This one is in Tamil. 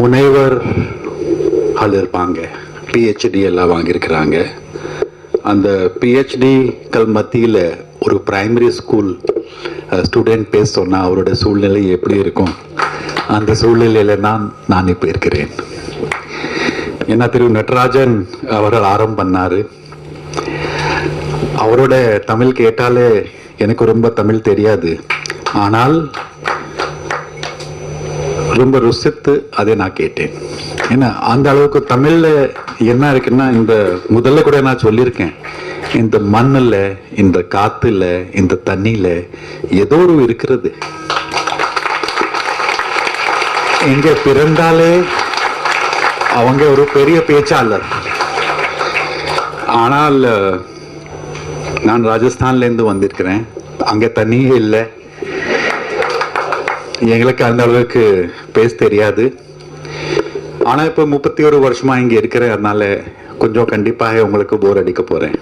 முனைவர் ஆள் இருப்பாங்க. பிஹெச்டி எல்லாம் வாங்கியிருக்கிறாங்க. அந்த பிஹெச்டிக்கள் மத்தியில் ஒரு பிரைமரி ஸ்கூல் ஸ்டூடெண்ட் பேச சொன்னால் அவரோட சூழ்நிலை எப்படி இருக்கும்? அந்த சூழ்நிலையில் தான் நான் இப்போ இருக்கிறேன். ஏன்னா திரு நட்ராஜன் அவர்கள் ஆரம்பம் பண்ணார். அவரோட தமிழ் கேட்டாலே எனக்கு ரொம்ப தமிழ் தெரியாது. ஆனால் ரொம்ப ருசித்து அதை நான் கேட்டேன். ஏன்னா அந்த அளவுக்கு தமிழில் என்ன இருக்குன்னா இந்த முதல்ல கூட நான் சொல்லியிருக்கேன். இந்த மண்ணில் இந்த காற்றுல இந்த தண்ணியில் ஏதோ ஒரு இருக்கிறது. எங்கே பிறந்தாலே அவங்க ஒரு பெரிய பேச்சாளர். ஆனால் நான் ராஜஸ்தான்லேருந்து வந்திருக்கிறேன். அங்கே தண்ணியே இல்லை. எங்களுக்கு அந்த அளவுக்கு பேச தெரியாது. ஆனால் இப்போ முப்பத்தி ஒரு வருஷமாக இங்கே இருக்கிறேன் அதனால கொஞ்சம் கண்டிப்பாக உங்களுக்கு போர் அடிக்க போகிறேன்